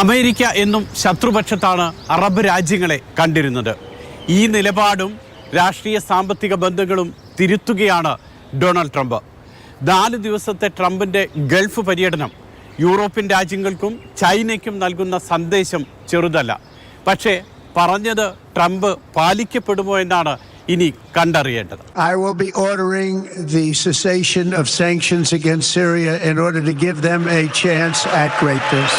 America എന്നും ശത്രുപക്ഷത്താണ് Arab രാജ്യങ്ങളെ കണ്ടിരുന്നത്. ഈ നിലപാടും രാഷ്ട്രീയ സാമ്പത്തിക ബന്ധങ്ങളും തിരുത്തുകയാണ് ഡൊണാൾഡ് ട്രംപ്. നാല് ദിവസത്തെ ട്രംപിന്റെ ഗൾഫ് പര്യടനം യൂറോപ്യൻ രാജ്യങ്ങൾക്കും ചൈനയ്ക്കും നൽകുന്ന സന്ദേശം ചെറുതല്ല. പക്ഷേ പറഞ്ഞത് ട്രംപ് പാലിക്കപ്പെടുമോ എന്നാണ് ഇനി കണ്ടറിയേണ്ടത്. I will be ordering the cessation of sanctions against Syria in order to give them a chance at greatness.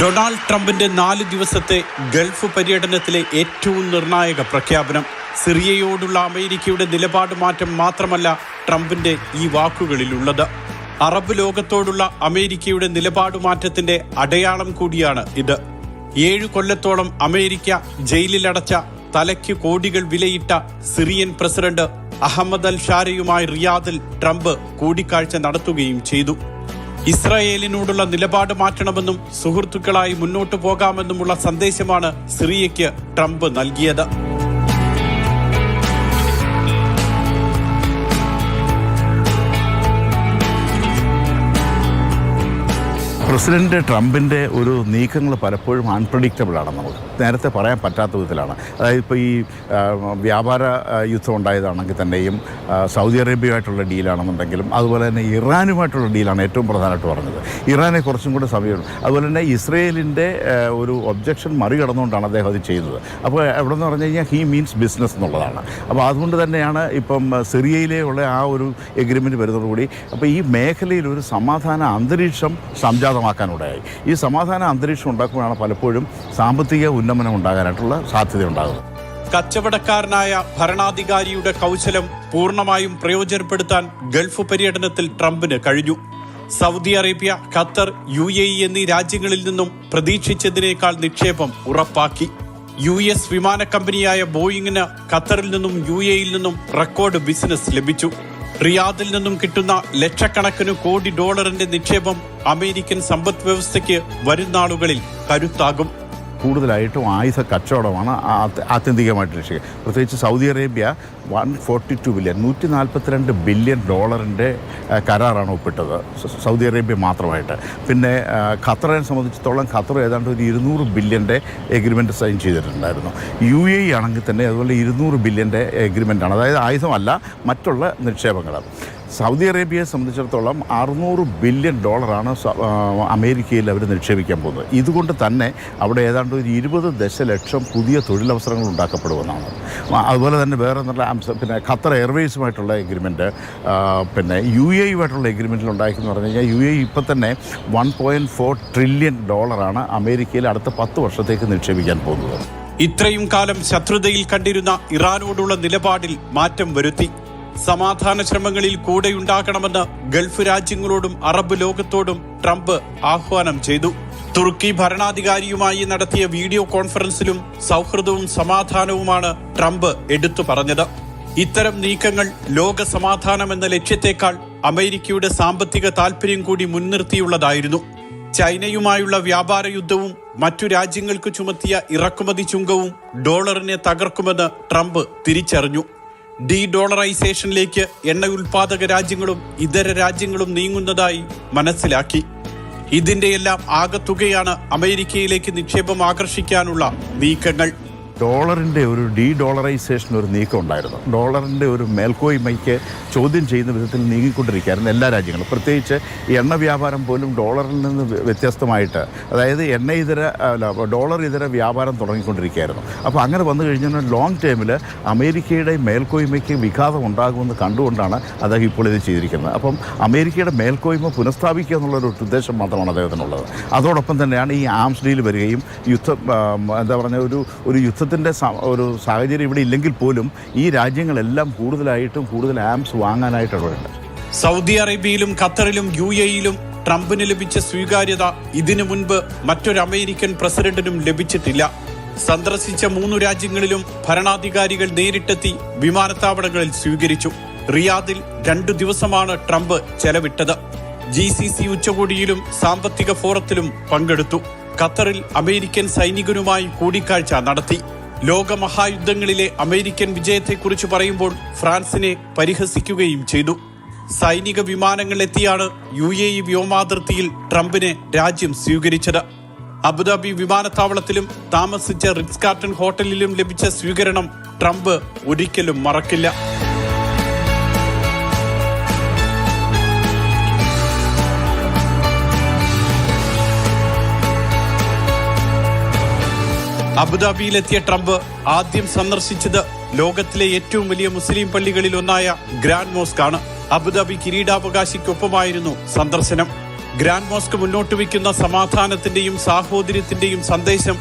Donald ട്രംപിന്റെ നാല് ദിവസത്തെ ഗൾഫ് പര്യടനത്തിലെ ഏറ്റവും നിർണായക പ്രഖ്യാപനം. സിറിയയോടുള്ള അമേരിക്കയുടെ നിലപാട് മാറ്റം മാത്രമല്ല ട്രംപിന്റെ ഈ വാക്കുകളിലുള്ളത്. അറബ് ലോകത്തോടുള്ള അമേരിക്കയുടെ നിലപാട് മാറ്റത്തിന്റെ അടയാളം കൂടിയാണ് ഇത്. ഏഴു കൊല്ലത്തോളം അമേരിക്ക ജയിലിലടച്ച തലയ്ക്ക് കോടികൾ വിലയിട്ട സിറിയൻ പ്രസിഡന്റ് അഹമ്മദ് അൽ ഷാരയുമായി റിയാദിൽ ട്രംപ് കൂടിക്കാഴ്ച നടത്തുകയും ചെയ്തു. ഇസ്രായേലിനോടുള്ള നിലപാട് മാറ്റണമെന്നും സുഹൃത്തുക്കളായി മുന്നോട്ടു പോകാമെന്നുമുള്ള സന്ദേശമാണ് സിറിയയ്ക്ക് ട്രംപ് നൽകിയത്. പ്രസിഡന്റ് ട്രംപിന്റെ ഒരു നീക്കങ്ങൾ പലപ്പോഴും അൺപ്രഡിക്റ്റബിൾ ആണ് നമുക്ക്. നേരത്തെ പറയാൻ പറ്റാത്ത വിധത്തിലാണ്. അതായത് ഇപ്പോൾ ഈ വ്യാപാര യുദ്ധം ഉണ്ടായതാണെങ്കിൽ തന്നെയും സൗദി അറേബ്യയുമായിട്ടുള്ള ഡീലാണെന്നുണ്ടെങ്കിലും അതുപോലെ തന്നെ ഇറാനുമായിട്ടുള്ള ഡീലാണ് ഏറ്റവും പ്രധാനമായിട്ട് പറഞ്ഞത്. ഇറാനെ കുറച്ചും കൂടെ സമയം അതുപോലെ തന്നെ ഇസ്രയേലിന്റെ ഒരു ഒബ്ജക്ഷൻ മറികടന്നുകൊണ്ടാണ് അദ്ദേഹം അത് ചെയ്തത്. അപ്പോൾ എവിടെ നിന്ന് പറഞ്ഞു കഴിഞ്ഞാൽ ഹീ മീൻസ് ബിസിനസ് എന്നുള്ളതാണ്. അപ്പോൾ അതുകൊണ്ട് തന്നെയാണ് ഇപ്പം സിറിയയിലെ ഉള്ള ആ ഒരു എഗ്രിമെന്റ് വരുന്നതോടുകൂടി അപ്പോൾ ഈ മേഖലയിൽ ഒരു സമാധാന അന്തരീക്ഷം സംജാതമാക്കാനുണ്ടായി ഈ സമാധാന അന്തരീക്ഷം ഉണ്ടാക്കുമ്പോഴാണ് പലപ്പോഴും സാമ്പത്തിക ഉന്നമനം ഉണ്ടാകാനായിട്ടുള്ള സാധ്യത ഉണ്ടാകുന്നത് കച്ചവടക്കാരനായ ഭരണാധികാരിയുടെ കൗശലം പൂർണമായും പ്രയോജനപ്പെടുത്താൻ ഗൾഫ് പര്യടനത്തിൽ ട്രംപിന് കഴിഞ്ഞു. Saudi Arabia Qatar U A E എന്നീ രാജ്യങ്ങളിൽ നിന്നും പ്രതീക്ഷിച്ചതിനേക്കാൾ നിക്ഷേപം ഉറപ്പാക്കി. യു എസ് വിമാന കമ്പനിയായ ബോയിങ്ങിന് ഖത്തറിൽ നിന്നും യു എയിൽ നിന്നും റെക്കോർഡ് ബിസിനസ് ലഭിച്ചു. റിയാദിൽ നിന്നും കിട്ടുന്ന ലക്ഷക്കണക്കിന് കോടി ഡോളറിന്റെ നിക്ഷേപം അമേരിക്കൻ സമ്പദ് വ്യവസ്ഥയ്ക്ക് വരുന്നാളുകളിൽ കരുത്താകും. കൂടുതലായിട്ടും ആയുധ കച്ചവടമാണ് ആത്യന്തികമായിട്ട് ലക്ഷ്യം പ്രത്യേകിച്ച് Saudi Arabia one forty two billion നൂറ്റി നാൽപ്പത്തിരണ്ട് ബില്യൺ ഡോളറിന്റെ കരാറാണ് ഒപ്പിട്ടത്. സൗദി അറേബ്യ മാത്രമായിട്ട്. പിന്നെ ഖത്തറിനെ സംബന്ധിച്ചിടത്തോളം ഖത്തർ ഏതാണ്ട് ഒരു ഇരുന്നൂറ് ബില്യന്റെ എഗ്രിമെന്റ് സൈൻ ചെയ്തിട്ടുണ്ടായിരുന്നു. യു എ ആണെങ്കിൽ തന്നെ അതുപോലെ ഇരുന്നൂറ് ബില്യന്റെ എഗ്രിമെന്റാണ്. അതായത് ആയുധമല്ല മറ്റുള്ള നിക്ഷേപങ്ങൾ സൗദി അറേബ്യയെ സംബന്ധിച്ചിടത്തോളം അറുന്നൂറ് ബില്യൺ ഡോളറാണ് അമേരിക്കയിൽ അവർ നിക്ഷേപിക്കാൻ പോകുന്നത്. ഇതുകൊണ്ട് തന്നെ അവിടെ ഏതാണ്ട് ഒരു ഇരുപത് ദശലക്ഷം പുതിയ തൊഴിലവസരങ്ങൾ ഉണ്ടാക്കപ്പെടുമെന്നാണ്. അതുപോലെ തന്നെ വേറെ നല്ല പിന്നെ ഖത്തർ എയർവേസുമായിട്ടുള്ള എഗ്രിമെന്റ് പിന്നെ യു എ യുമായിട്ടുള്ള എഗ്രിമെന്റിൽ ഉണ്ടായിരിക്കുന്നു പറഞ്ഞു കഴിഞ്ഞാൽ യു എ ഇപ്പം തന്നെ വൺ പോയിന്റ് ഫോർ ട്രില്യൺ ഡോളറാണ് അമേരിക്കയിൽ അടുത്ത പത്ത് വർഷത്തേക്ക് നിക്ഷേപിക്കാൻ പോകുന്നത്. ഇത്രയും കാലം ശത്രുതയിൽ കണ്ടിരുന്ന ഇറാനോടുള്ള നിലപാടിൽ മാറ്റം വരുത്തി. സമാധാന ശ്രമങ്ങളിൽ കൂടെയുണ്ടാകണമെന്ന് ഗൾഫ് രാജ്യങ്ങളോടും അറബ് ലോകത്തോടും ട്രംപ് ആഹ്വാനം ചെയ്തു. തുർക്കി ഭരണാധികാരിയുമായി നടത്തിയ വീഡിയോ കോൺഫറൻസിലും സൗഹൃദവും സമാധാനവുമാണ് ട്രംപ് എടുത്തു പറഞ്ഞത്. ഇത്തരം നീക്കങ്ങൾ ലോക സമാധാനം എന്ന ലക്ഷ്യത്തെക്കാൾ അമേരിക്കയുടെ സാമ്പത്തിക താൽപര്യം കൂടി മുൻനിർത്തിയുള്ളതായിരുന്നു. ചൈനയുമായുള്ള വ്യാപാര യുദ്ധവും മറ്റു രാജ്യങ്ങൾക്ക് ചുമത്തിയ ഇറക്കുമതി ചുങ്കവും ഡോളറിനെ തകർക്കുമെന്ന് ട്രംപ് തിരിച്ചറിഞ്ഞു. ഡി ഡോളറൈസേഷനിലേക്ക് എണ്ണ ഉൽപാദക രാജ്യങ്ങളും ഇതര രാജ്യങ്ങളും നീങ്ങുന്നതായി മനസ്സിലാക്കി. ഇതിന്റെയെല്ലാം ആകത്തുകയാണ് അമേരിക്കയിലേക്ക് നിക്ഷേപം ആകർഷിക്കാനുള്ള നീക്കങ്ങൾ. ഡോളറിന്റെ ഒരു ഡീ ഡോളറൈസേഷൻ ഒരു നീക്കം ഉണ്ടായിരുന്നു. ഡോളറിന്റെ ഒരു മേൽക്കോയ്മയ്ക്ക് ചോദ്യം ചെയ്യുന്ന വിധത്തിൽ നീങ്ങിക്കൊണ്ടിരിക്കുകയായിരുന്നു എല്ലാ രാജ്യങ്ങളും. പ്രത്യേകിച്ച് എണ്ണ വ്യാപാരം പോലും ഡോളറിൽ നിന്ന് വ്യത്യസ്തമായിട്ട് അതായത് എണ്ണ ഇതര അല്ല ഡോളർ ഇതര വ്യാപാരം തുടങ്ങിക്കൊണ്ടിരിക്കുകയായിരുന്നു. അപ്പോൾ അങ്ങനെ വന്നു കഴിഞ്ഞാൽ ലോങ് ടേമിൽ അമേരിക്കയുടെ മേൽക്കോയ്മയ്ക്ക് വിഘാതം ഉണ്ടാകുമെന്ന് കണ്ടുകൊണ്ടാണ് അദ്ദേഹം ഇപ്പോൾ ഇത് ചെയ്തിരിക്കുന്നത്. അപ്പം അമേരിക്കയുടെ മേൽക്കോയ്മ പുനഃസ്ഥാപിക്കുക എന്നുള്ളൊരു ഉദ്ദേശം മാത്രമാണ് അദ്ദേഹത്തിനുള്ളത്. അതോടൊപ്പം തന്നെയാണ് ഈ ആംസ് ഡീൽ വരികയും യുദ്ധം എന്താ പറഞ്ഞ ഒരു ഒരു യുദ്ധത്തിന്റെ ഒരു സാഹചര്യം ഇവിടെ ഇല്ലെങ്കിൽ പോലും ഈ രാജ്യങ്ങളെല്ലാം കൂടുതലായിട്ടും കൂടുതൽ ആംസ് വാങ്ങാനായിട്ടുള്ളത് സൗദി അറേബ്യയിലും ഖത്തറിലും യു എയിലും ട്രംപിന് ലഭിച്ച സ്വീകാര്യത ഇതിനു മുൻപ് മറ്റൊരു അമേരിക്കൻ പ്രസിഡന്റിനും ലഭിച്ചിട്ടില്ല. സന്ദർശിച്ച മൂന്നു രാജ്യങ്ങളിലും ഭരണാധികാരികൾ നേരിട്ടെത്തി വിമാനത്താവളങ്ങളിൽ സ്വീകരിച്ചു. റിയാദിൽ രണ്ടു ദിവസമാണ് ട്രംപ് ചെലവിട്ടത്. ജി സി സി ഉച്ചകോടിയിലും സാമ്പത്തിക ഫോറത്തിലും പങ്കെടുത്തു. ഖത്തറിൽ അമേരിക്കൻ സൈനികരുമായി കൂടിക്കാഴ്ച നടത്തി. ലോകമഹായുദ്ധങ്ങളിലെ അമേരിക്കൻ വിജയത്തെക്കുറിച്ച് പറയുമ്പോൾ ഫ്രാൻസിനെ പരിഹസിക്കുകയും ചെയ്തു. സൈനിക വിമാനങ്ങളെത്തിയാണ് യു എ ഇ വ്യോമാതിർത്തിയിൽ ട്രംപിനെ രാജ്യം സ്വീകരിച്ചത്. അബുദാബി വിമാനത്താവളത്തിലും താമസിച്ച റിറ്റ്സ് കാർട്ടൺ ഹോട്ടലിലും ലഭിച്ച സ്വീകരണം ട്രംപ് ഒരിക്കലും മറക്കില്ല. അബുദാബിയിലെത്തിയ ട്രംപ് ആദ്യം സന്ദർശിച്ചത് ലോകത്തിലെ ഏറ്റവും വലിയ മുസ്ലിം പള്ളികളിൽ ഒന്നായ ഗ്രാൻഡ് മോസ്ക് ആണ് അബുദാബി കിരീടാവകാശിക്കൊപ്പമായിരുന്നു സന്ദർശനം. ഗ്രാൻഡ് മോസ്ക് മുന്നോട്ട് വയ്ക്കുന്ന സമാധാനത്തിന്റെയും സാഹോദര്യത്തിന്റെയും സന്ദേശം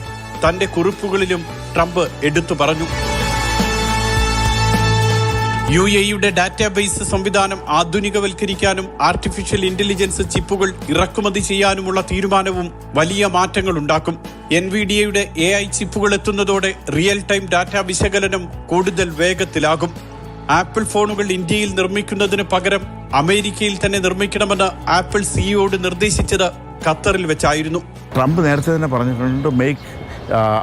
തന്റെ കുറിപ്പുകളിലും ട്രംപ് എടുത്തു പറഞ്ഞു. യു എയുടെ ഡാറ്റാബേസ് സംവിധാനം ആധുനികവൽക്കരിക്കാനും ആർട്ടിഫിഷ്യൽ ഇന്റലിജൻസ് ചിപ്പുകൾ ഇറക്കുമതി ചെയ്യാനുമുള്ള തീരുമാനവും വലിയ മാറ്റങ്ങൾ ഉണ്ടാക്കും എൻ വി ഡി എയുടെ എ ഐ ചിപ്പുകൾ എത്തുന്നതോടെ റിയൽ ടൈം ഡാറ്റ വിശകലനം കൂടുതൽ വേഗത്തിലാകും. ആപ്പിൾ ഫോണുകൾ ഇന്ത്യയിൽ നിർമ്മിക്കുന്നതിന് പകരം അമേരിക്കയിൽ തന്നെ നിർമ്മിക്കണമെന്ന് ആപ്പിൾ സിഇഒയോട് നിർദ്ദേശിച്ചത് ഖത്തറിൽ വെച്ചായിരുന്നു. ട്രംപ് നേരത്തെ തന്നെ പറഞ്ഞിട്ടുണ്ട് മേക്ക്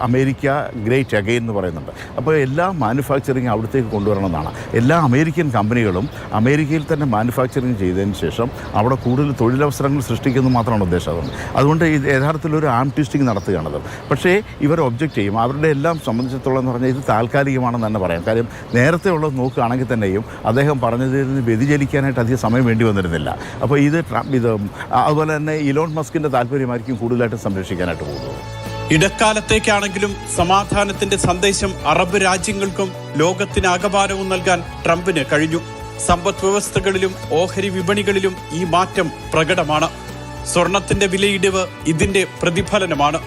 അമേരിക്ക ഗ്രേറ്റ് അഗെയിൻ എന്ന് പറയുന്നുണ്ട്. അപ്പോൾ എല്ലാ മാനുഫാക്ചറിങ് അവിടത്തേക്ക് കൊണ്ടുവരണമെന്നാണ്. എല്ലാ അമേരിക്കൻ കമ്പനികളും അമേരിക്കയിൽ തന്നെ മാനുഫാക്ചറിങ് ചെയ്തതിന് ശേഷം അവിടെ കൂടുതൽ തൊഴിലവസരങ്ങൾ സൃഷ്ടിക്കുന്നത് മാത്രമാണ് ഉദ്ദേശം അതുകൊണ്ട് അതുകൊണ്ട് യഥാർത്ഥത്തിൽ ഒരു ആം ട്വിസ്റ്റിംഗ് നടത്തുകയാണത് പക്ഷേ ഇവർ ഒബ്ജക്റ്റ് ചെയ്യും. അവരുടെ എല്ലാം സംബന്ധിച്ചിടത്തോളം എന്ന് പറഞ്ഞാൽ ഇത് താൽക്കാലികമാണെന്ന് തന്നെ പറയാം. കാര്യം നേരത്തെ ഉള്ളത് നോക്കുകയാണെങ്കിൽ തന്നെയും അദ്ദേഹം പറഞ്ഞതിൽ നിന്ന് വ്യതിചലിക്കാനായിട്ട് അധികം സമയം വേണ്ടി വന്നിരുന്നില്ല. അപ്പോൾ ഇത് ഇത് അതുപോലെ തന്നെ ഇലോൺ മസ്കിന്റെ താല്പര്യമായിരിക്കും കൂടുതലായിട്ട് സംരക്ഷിക്കാനായിട്ട് പോകുന്നത്. ഇടക്കാലത്തേക്കാണെങ്കിലും സമാധാനത്തിന്റെ സന്ദേശം അറബ് രാജ്യങ്ങൾക്കും ലോകത്തിന് അകപാരവും നൽകാൻ ട്രംപിന് കഴിഞ്ഞു. സമ്പദ് വ്യവസ്ഥകളിലും ഓഹരി വിപണികളിലും ഈ മാറ്റം പ്രകടമാണ്. സ്വർണത്തിന്റെ വിലയിടിവ് ഇതിന്റെ പ്രതിഫലനമാണ്.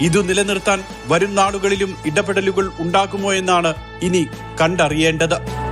ഇത് നിലനിർത്താൻ വരും നാളുകളിലും ഇടപെടലുകൾ ഉണ്ടാകുമോ എന്നാണ് ഇനി കണ്ടറിയേണ്ടത്.